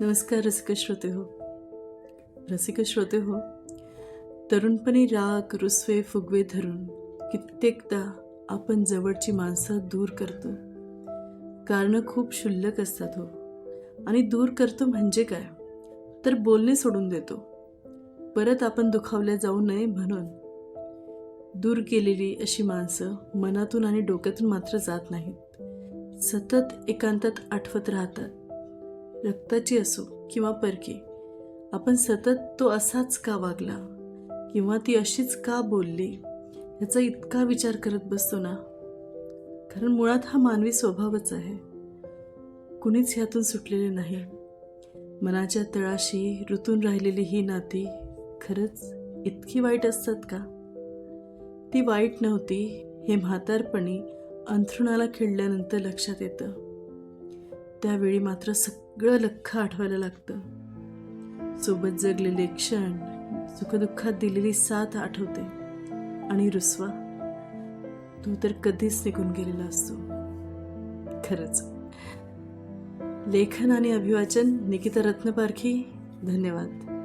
नमस्कार रसिक श्रोते हो. रसिक श्रोते हो तरुणपणी राग रुसवे फुगवे धरून कित्येकदा आपण जवळची माणसं दूर करतो. कारणं खूप क्षुल्लक असतात हो. आणि दूर करतो म्हणजे काय? तर बोलणे सोडून देतो. परत आपण दुखावल्या जाऊ नये म्हणून. दूर केलेली अशी माणसं मनातून आणि डोक्यातून मात्र जात नाहीत. सतत एकांतात आठवत राहतात. रक्ताची असो किंवा परकी आपण सतत तो असाच का वागला किंवा ती अशीच का बोलली ह्याचा इतका विचार करत बसतो ना? कारण मुळात हा मानवी स्वभावच आहे. कुणीच ह्यातून सुटलेले नाही. मनाच्या तळाशी ऋतून राहिलेली ही नाती खरंच इतकी वाईट असतात का? ती वाईट नव्हती हे म्हातारपणी अंथरुणाला खेळल्यानंतर लक्षात येतं. त्यावेळी मात्र सगळं लख्ख आठवायला लागतं. सोबत जगलेले क्षण सुखदुःखात दिलेली साथ आठवते. आणि रुसवा तू तर कधीच निघून गेलेला असतो. खरंच. लेखन आणि अभिवाचन निकिता रत्नपारखी धन्यवाद.